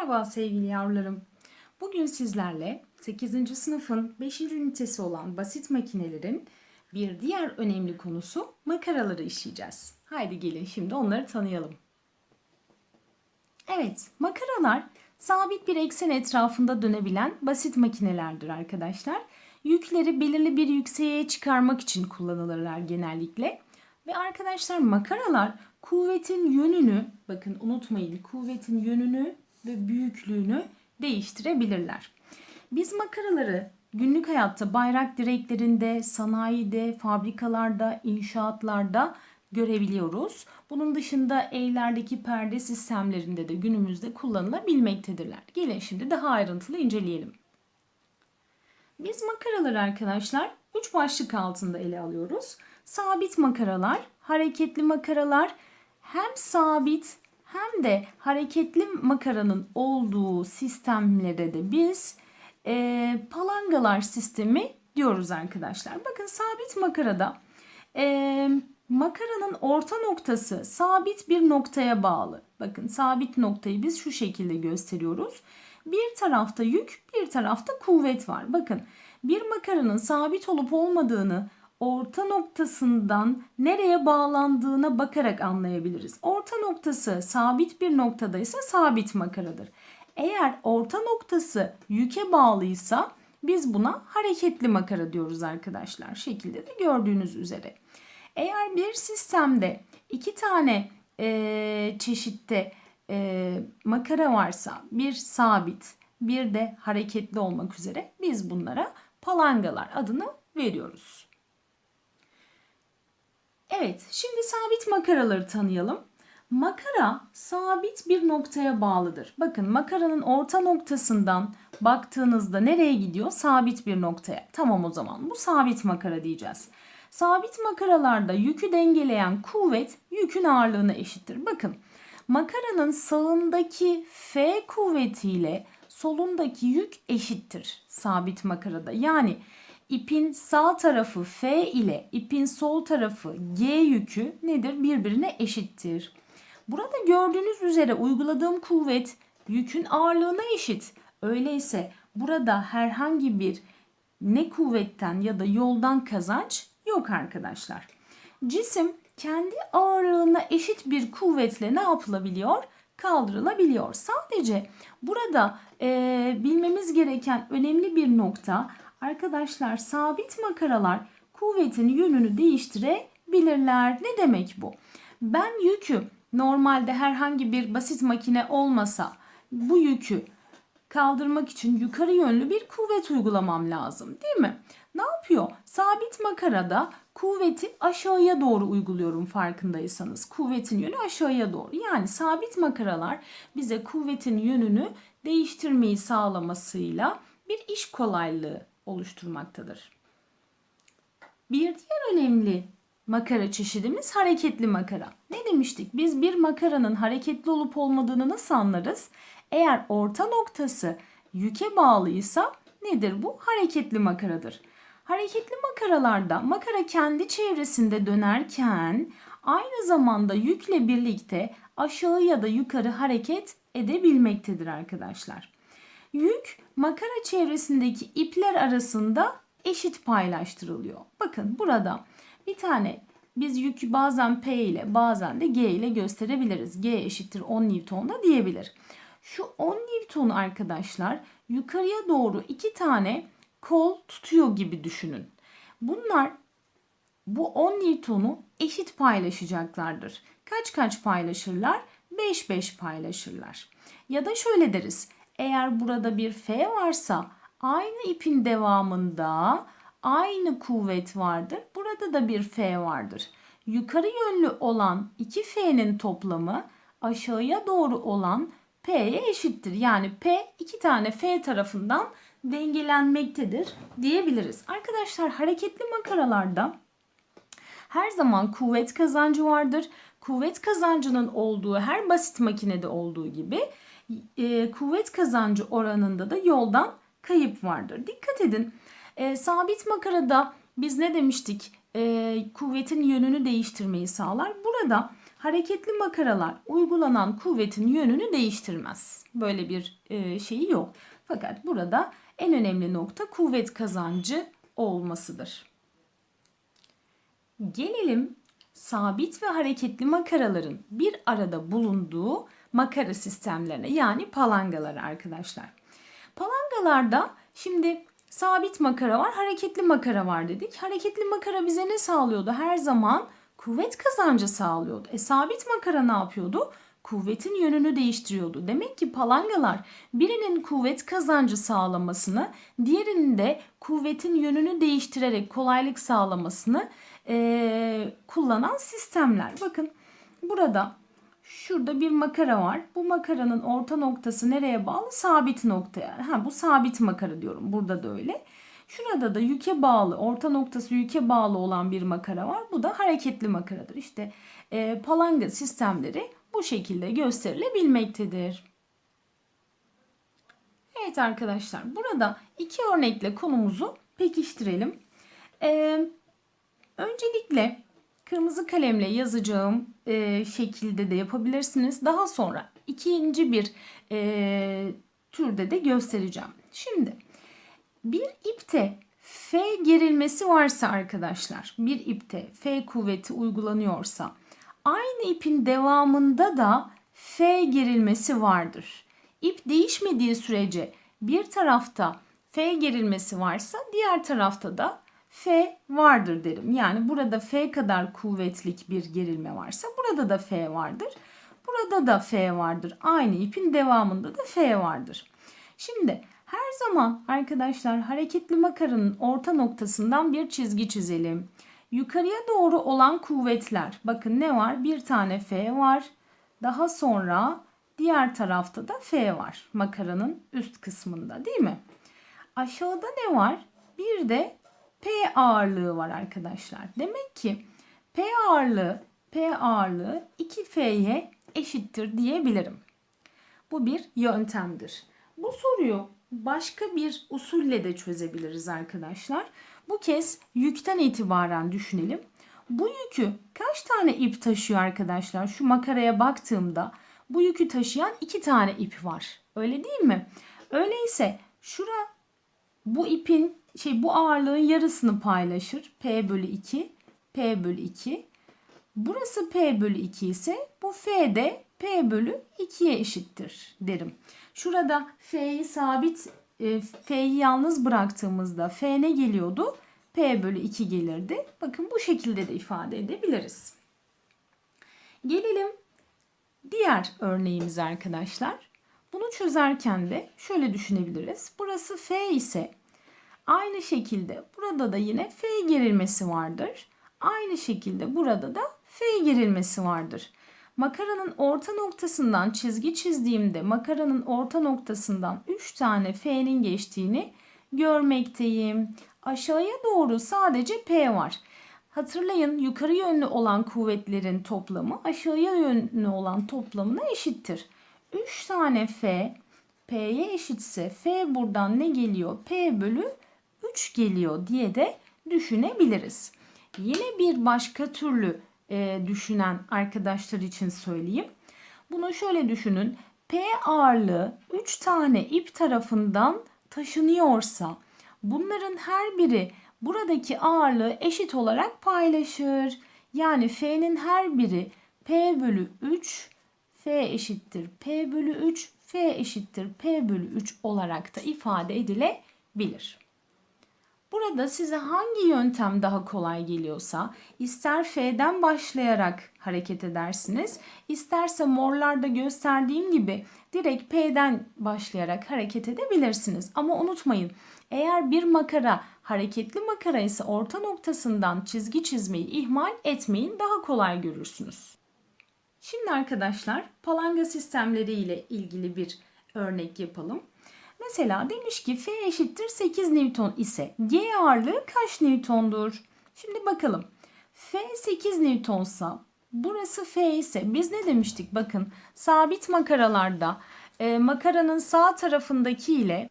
Merhaba sevgili yavrularım. Bugün sizlerle 8. sınıfın 5. ünitesi olan basit makinelerin bir diğer önemli konusu makaraları işleyeceğiz. Haydi gelin şimdi onları tanıyalım. Evet, makaralar sabit bir eksen etrafında dönebilen basit makinelerdir arkadaşlar. Yükleri belirli bir yükseğe çıkarmak için kullanılırlar genellikle. Ve arkadaşlar makaralar kuvvetin yönünü, bakın unutmayın kuvvetin yönünü ve büyüklüğünü değiştirebilirler. Biz makaraları günlük hayatta bayrak direklerinde, sanayide, fabrikalarda, inşaatlarda görebiliyoruz. Bunun dışında evlerdeki perde sistemlerinde de günümüzde kullanılabilmektedirler. Gelin şimdi daha ayrıntılı inceleyelim. Biz makaraları arkadaşlar üç başlık altında ele alıyoruz. Sabit makaralar, hareketli makaralar, hem sabit hem de hareketli makaranın olduğu sistemlere de biz e, palangalar sistemi diyoruz arkadaşlar. Bakın sabit makarada e, makaranın orta noktası sabit bir noktaya bağlı. Bakın sabit noktayı biz şu şekilde gösteriyoruz. Bir tarafta yük, bir tarafta kuvvet var. Bakın bir makaranın sabit olup olmadığını orta noktasından nereye bağlandığına bakarak anlayabiliriz. Orta noktası sabit bir noktadaysa sabit makaradır. Eğer orta noktası yüke bağlıysa biz buna hareketli makara diyoruz arkadaşlar. Şekilde de gördüğünüz üzere. Eğer bir sistemde iki tane e, çeşitte e, makara varsa bir sabit bir de hareketli olmak üzere biz bunlara palangalar adını veriyoruz. Evet, şimdi sabit makaraları tanıyalım. Makara sabit bir noktaya bağlıdır. Bakın makaranın orta noktasından baktığınızda nereye gidiyor? Sabit bir noktaya. Tamam o zaman bu sabit makara diyeceğiz. Sabit makaralarda yükü dengeleyen kuvvet yükün ağırlığına eşittir. Bakın makaranın sağındaki F kuvvetiyle solundaki yük eşittir sabit makarada. Yani ipin sağ tarafı F ile ipin sol tarafı G yükü nedir? Birbirine eşittir. Burada gördüğünüz üzere uyguladığım kuvvet yükün ağırlığına eşit. Öyleyse burada herhangi bir ne kuvvetten ya da yoldan kazanç yok arkadaşlar. Cisim kendi ağırlığına eşit bir kuvvetle ne yapılabiliyor? Kaldırılabiliyor. Sadece burada e, bilmemiz gereken önemli bir nokta Arkadaşlar sabit makaralar kuvvetin yönünü değiştirebilirler. Ne demek bu? Ben yükü normalde herhangi bir basit makine olmasa bu yükü kaldırmak için yukarı yönlü bir kuvvet uygulamam lazım değil mi? Ne yapıyor? Sabit makarada kuvveti aşağıya doğru uyguluyorum farkındaysanız. Kuvvetin yönü aşağıya doğru. Yani sabit makaralar bize kuvvetin yönünü değiştirmeyi sağlamasıyla bir iş kolaylığı oluşturmaktadır. Bir diğer önemli makara çeşidimiz hareketli makara. Ne demiştik? Biz bir makaranın hareketli olup olmadığını nasıl anlarız? Eğer orta noktası yüke bağlıysa nedir bu? Hareketli makaradır. Hareketli makaralarda makara kendi çevresinde dönerken aynı zamanda yükle birlikte aşağı ya da yukarı hareket edebilmektedir arkadaşlar. Yük makara çevresindeki ipler arasında eşit paylaştırılıyor. Bakın burada bir tane biz yükü bazen P ile bazen de G ile gösterebiliriz. G eşittir 10 Newton da diyebilir. Şu 10 Newton arkadaşlar yukarıya doğru iki tane kol tutuyor gibi düşünün. Bunlar bu 10 Newton'u eşit paylaşacaklardır. Kaç kaç paylaşırlar? 5-5 paylaşırlar. Ya da şöyle deriz. Eğer burada bir F varsa aynı ipin devamında aynı kuvvet vardır. Burada da bir F vardır. Yukarı yönlü olan iki F'nin toplamı aşağıya doğru olan P'ye eşittir. Yani P iki tane F tarafından dengelenmektedir diyebiliriz. Arkadaşlar hareketli makaralarda her zaman kuvvet kazancı vardır. Kuvvet kazancının olduğu her basit makinede olduğu gibi e, kuvvet kazancı oranında da yoldan kayıp vardır. Dikkat edin. E, sabit makarada biz ne demiştik? E, kuvvetin yönünü değiştirmeyi sağlar. Burada hareketli makaralar uygulanan kuvvetin yönünü değiştirmez. Böyle bir e, şeyi yok. Fakat burada en önemli nokta kuvvet kazancı olmasıdır. Gelelim sabit ve hareketli makaraların bir arada bulunduğu makara sistemlerine yani palangalara arkadaşlar. Palangalarda şimdi sabit makara var, hareketli makara var dedik. Hareketli makara bize ne sağlıyordu? Her zaman kuvvet kazancı sağlıyordu. E sabit makara ne yapıyordu? Kuvvetin yönünü değiştiriyordu. Demek ki palangalar birinin kuvvet kazancı sağlamasını, diğerinin de kuvvetin yönünü değiştirerek kolaylık sağlamasını e, kullanan sistemler. Bakın burada şurada bir makara var. Bu makaranın orta noktası nereye bağlı? Sabit noktaya. Ha, bu sabit makara diyorum. Burada da öyle. Şurada da yüke bağlı, orta noktası yüke bağlı olan bir makara var. Bu da hareketli makaradır. İşte e, palanga sistemleri bu şekilde gösterilebilmektedir. Evet arkadaşlar burada iki örnekle konumuzu pekiştirelim. Ee, öncelikle kırmızı kalemle yazacağım e, şekilde de yapabilirsiniz. Daha sonra ikinci bir e, türde de göstereceğim. Şimdi bir ipte F gerilmesi varsa arkadaşlar, bir ipte F kuvveti uygulanıyorsa aynı ipin devamında da F gerilmesi vardır. İp değişmediği sürece bir tarafta F gerilmesi varsa diğer tarafta da F vardır derim. Yani burada F kadar kuvvetlik bir gerilme varsa burada da F vardır. Burada da F vardır. Aynı ipin devamında da F vardır. Şimdi her zaman arkadaşlar hareketli makaranın orta noktasından bir çizgi çizelim. Yukarıya doğru olan kuvvetler. Bakın ne var? Bir tane F var. Daha sonra diğer tarafta da F var. Makaranın üst kısmında değil mi? Aşağıda ne var? Bir de P ağırlığı var arkadaşlar. Demek ki P ağırlığı P ağırlığı 2F'ye eşittir diyebilirim. Bu bir yöntemdir. Bu soruyu başka bir usulle de çözebiliriz arkadaşlar. Bu kez yükten itibaren düşünelim. Bu yükü kaç tane ip taşıyor arkadaşlar? Şu makaraya baktığımda bu yükü taşıyan iki tane ip var. Öyle değil mi? Öyleyse şura bu ipin şey bu ağırlığın yarısını paylaşır. P bölü 2, P bölü 2. Burası P bölü 2 ise bu F de P bölü 2'ye eşittir derim. Şurada F'yi sabit, e, F'yi yalnız bıraktığımızda F ne geliyordu? P bölü 2 gelirdi. Bakın bu şekilde de ifade edebiliriz. Gelelim diğer örneğimize arkadaşlar. Bunu çözerken de şöyle düşünebiliriz. Burası F ise aynı şekilde burada da yine F gerilmesi vardır. Aynı şekilde burada da F gerilmesi vardır. Makaranın orta noktasından çizgi çizdiğimde makaranın orta noktasından 3 tane F'nin geçtiğini görmekteyim. Aşağıya doğru sadece P var. Hatırlayın yukarı yönlü olan kuvvetlerin toplamı aşağıya yönlü olan toplamına eşittir. 3 tane F P'ye eşitse F buradan ne geliyor? P bölü 3 geliyor diye de düşünebiliriz. Yine bir başka türlü e, düşünen arkadaşlar için söyleyeyim. Bunu şöyle düşünün. P ağırlığı 3 tane ip tarafından taşınıyorsa bunların her biri buradaki ağırlığı eşit olarak paylaşır. Yani F'nin her biri P bölü 3 F eşittir P bölü 3 F eşittir P bölü 3 olarak da ifade edilebilir. Burada size hangi yöntem daha kolay geliyorsa ister F'den başlayarak hareket edersiniz, isterse morlarda gösterdiğim gibi direkt P'den başlayarak hareket edebilirsiniz. Ama unutmayın eğer bir makara hareketli makara ise orta noktasından çizgi çizmeyi ihmal etmeyin daha kolay görürsünüz. Şimdi arkadaşlar palanga sistemleri ile ilgili bir örnek yapalım. Mesela demiş ki F eşittir 8 Newton ise G ağırlığı kaç Newton'dur? Şimdi bakalım. F 8 Newton'sa burası F ise biz ne demiştik? Bakın sabit makaralarda e, makaranın sağ tarafındaki ile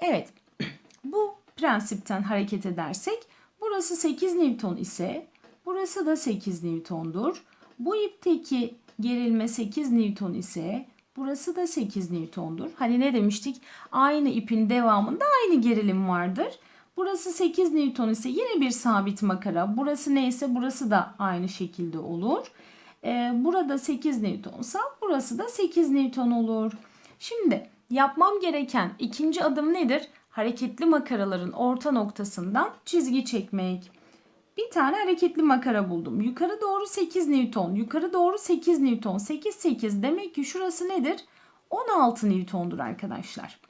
evet bu prensipten hareket edersek burası 8 Newton ise burası da 8 Newton'dur. Bu ipteki gerilme 8 Newton ise burası da 8 Newton'dur. Hani ne demiştik? Aynı ipin devamında aynı gerilim vardır. Burası 8 Newton ise yine bir sabit makara. Burası neyse burası da aynı şekilde olur. Ee, burada 8 Newtonsa burası da 8 Newton olur. Şimdi yapmam gereken ikinci adım nedir? Hareketli makaraların orta noktasından çizgi çekmek. Bir tane hareketli makara buldum. Yukarı doğru 8 Newton, yukarı doğru 8 Newton. 8 8 demek ki şurası nedir? 16 Newton'dur arkadaşlar.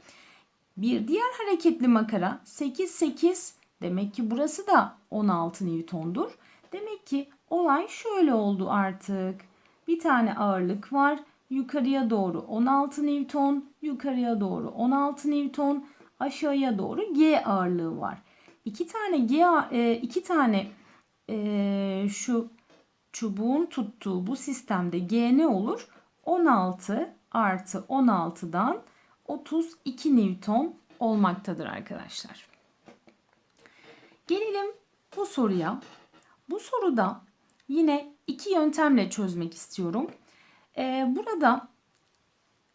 Bir diğer hareketli makara 8 8 demek ki burası da 16 Newton'dur. Demek ki olay şöyle oldu artık. Bir tane ağırlık var. Yukarıya doğru 16 Newton, yukarıya doğru 16 Newton, aşağıya doğru G ağırlığı var. İki tane G e, iki tane e, şu çubuğun tuttuğu bu sistemde G ne olur? 16 artı 16'dan 32 Newton olmaktadır arkadaşlar. Gelelim bu soruya. Bu soruda yine iki yöntemle çözmek istiyorum. Ee, burada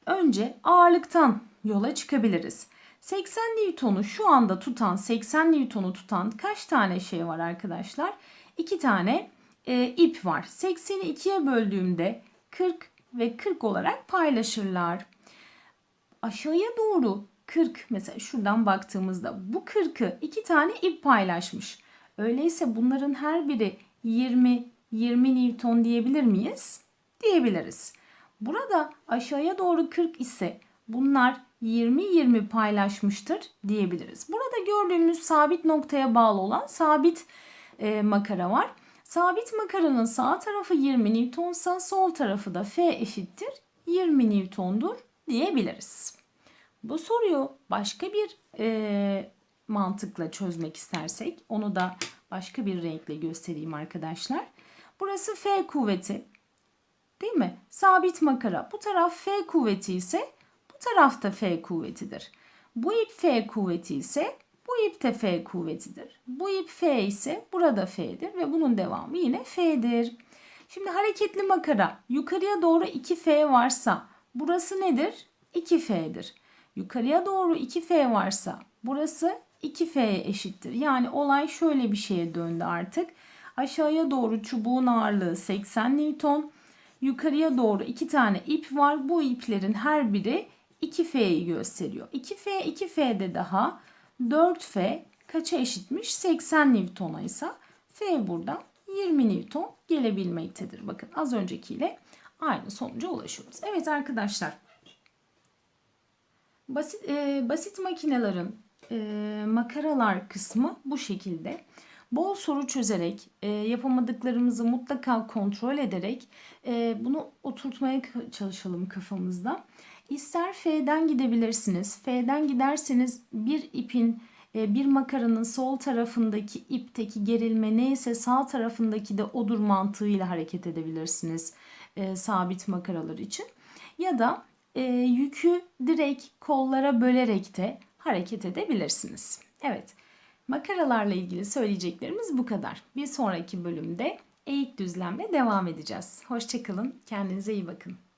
önce ağırlıktan yola çıkabiliriz. 80 Newton'u şu anda tutan, 80 Newton'u tutan kaç tane şey var arkadaşlar? 2 tane e, ip var. 80'i 2'ye böldüğümde 40 ve 40 olarak paylaşırlar. Aşağıya doğru 40 mesela şuradan baktığımızda bu 40'ı 2 tane ip paylaşmış. Öyleyse bunların her biri 20 20 Newton diyebilir miyiz? Diyebiliriz. Burada aşağıya doğru 40 ise bunlar 20-20 paylaşmıştır diyebiliriz. Burada gördüğümüz sabit noktaya bağlı olan sabit e, makara var. Sabit makaranın sağ tarafı 20 Newtonsa sol tarafı da F eşittir 20 Newton'dur diyebiliriz. Bu soruyu başka bir e, mantıkla çözmek istersek onu da başka bir renkle göstereyim arkadaşlar. Burası F kuvveti değil mi? Sabit makara. Bu taraf F kuvveti ise bu taraf da F kuvvetidir. Bu ip F kuvveti ise bu ip de F kuvvetidir. Bu ip F ise burada F'dir ve bunun devamı yine F'dir. Şimdi hareketli makara yukarıya doğru 2F varsa burası nedir? 2F'dir. Yukarıya doğru 2F varsa burası 2F'ye eşittir. Yani olay şöyle bir şeye döndü artık. Aşağıya doğru çubuğun ağırlığı 80 Newton. Yukarıya doğru iki tane ip var. Bu iplerin her biri 2F'yi gösteriyor. 2F 2F'de daha 4F kaça eşitmiş? 80 Newton'a ise F buradan 20 Newton gelebilmektedir. Bakın az öncekiyle aynı sonuca ulaşıyoruz. Evet arkadaşlar. Basit, e, basit makinelerin e, makaralar kısmı bu şekilde. Bol soru çözerek, e, yapamadıklarımızı mutlaka kontrol ederek e, bunu oturtmaya çalışalım kafamızda. İster F'den gidebilirsiniz. F'den giderseniz bir ipin e, bir makaranın sol tarafındaki ipteki gerilme neyse sağ tarafındaki de odur mantığıyla hareket edebilirsiniz e, sabit makaralar için. Ya da e, yükü direkt kollara bölerek de hareket edebilirsiniz. Evet makaralarla ilgili söyleyeceklerimiz bu kadar. Bir sonraki bölümde eğik düzlemle devam edeceğiz. Hoşçakalın, kendinize iyi bakın.